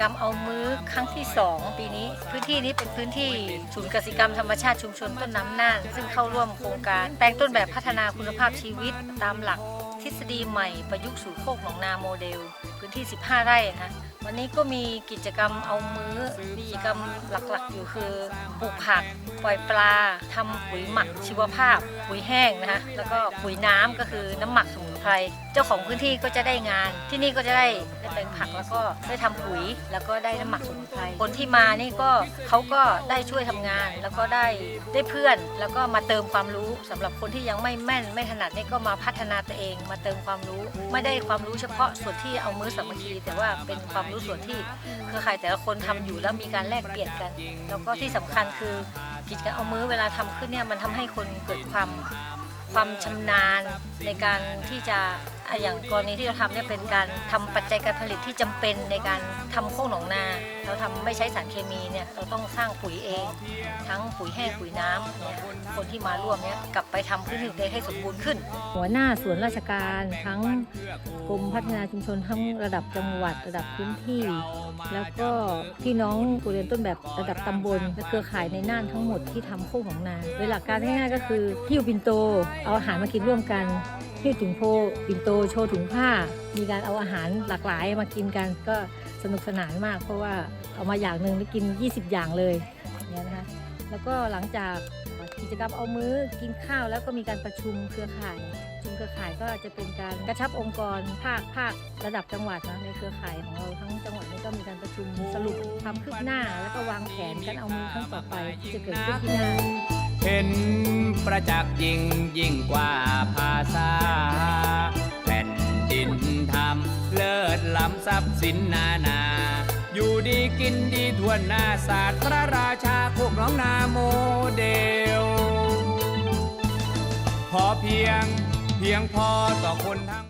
กรรมเอามื้อครั้งที่ 2 ปีนี้ พื้นที่นี้เป็นพื้นที่ศูนย์กสิกรรมธรรมชาติชุมชนต้นน้ำน่านซึ่งเข้าร่วมโครงการแปลงต้นแบบพัฒนาคุณภาพชีวิตตามหลักทฤษฎีใหม่ประยุกต์สู่โคกหนองนาโมเดล พื้นที่ 15 ไร่นะวันนี้ก็มีกิจกรรมเอามื้อมีกิจกรรมหลักๆ อยู่คือปลูกผัก ปล่อยปลาทำปุ๋ยหมักชีวภาพ ปุ๋ยแห้งนะคะแล้วก็ปุ๋ยน้ำก็คือน้ำหมักสมุน ไพรเจ้าของพื้นที่ก็จะได้งาน ที่นี่ก็จะได้ได้แปลงผักแล้วก็ได้ทำปุ๋ย แล้วก็ได้น้ำหมักสมุนไพรคนที่มานี่ก็เขาก็ได้ช่วยทำงาน แล้วก็ได้ได้เพื่อน แล้วก็มาเติมความรู้สำหรับคนที่ยังไม่แม่นไม่ถนัดนี่ก็มาพัฒนาตัวเอง มาเติมความรู้ ไม่ได้ความรู้เฉพาะส่วนที่เอามือสามัคคี แต่ว่าเป็นความรู้ส่วนที่เครือข่ายแต่ละคนทำอยู่แล้วมีการแลกเปลี่ยนกัน แล้วก็ที่สำคัญคือกิจกรรมเอามือเวลาทำขึ้นเนี่ยมันทำให้คนเกิดความ ความชำนาญในการที่จะอย่างกรณีที่เราทำเนี่ยเป็นการทำปัจจัยการผลิตที่จำเป็นในการทำโค้งหนองนา เราทำไม่ใช้สารเคมีเนี่ยเราต้องสร้างปุ๋ยเอง ทั้งปุ๋ยแห้งปุ๋ยน้ำเนี่ยคนที่มาร่วมเนี่ยกลับไปทำพื้นที่ของตัวเองให้สมบูรณ์ขึ้น หัวหน้าส่วนราชการทั้งกรมพัฒนาชุมชนทั้งระดับจังหวัดระดับพื้นที่ แล้วก็พี่น้องตัวเรียนต้นแบบระดับตำบลและเครือข่ายในน่านทั้งหมดที่ทำโค้งของนาโดยหลักการง่ายๆก็คือหิ้วปินโตเอาอาหารมากินร่วมกันหิ้ถุงโพปินโตโชว์ถุงผ้า มีการเอาอาหารหลากหลายมากินกันก็ สนุกสนานมาก เพราะว่าเอามาอย่างหนึ่งแล้วกิน 20 อย่างเลยอย่างเนี่ยนะคะแล้วก็หลังจากกิจกรรมเอามื้อกินข้าวแล้วก็มีการประชุมเครือข่ายประชุมเครือข่ายก็จะเป็นการกระชับองค์กรภาคภาคระดับจังหวัดนะในเครือข่ายของเราทั้งจังหวัดนี้ก็มีการประชุมสรุปความคืบหน้า แล้วก็วางแผนการเอามือครั้งต่อไปที่จะเกิดขึ้นที่น่านเห็นประจักษ์ยิ่งยิ่งกว่าภาษา ทรัพย์สินนานา อยู่ดีกินดีทวนหน้าศาสตร์พระราชาพวกน้องนาโมเดล พอเพียงเพียงพอต่อคนทั้ง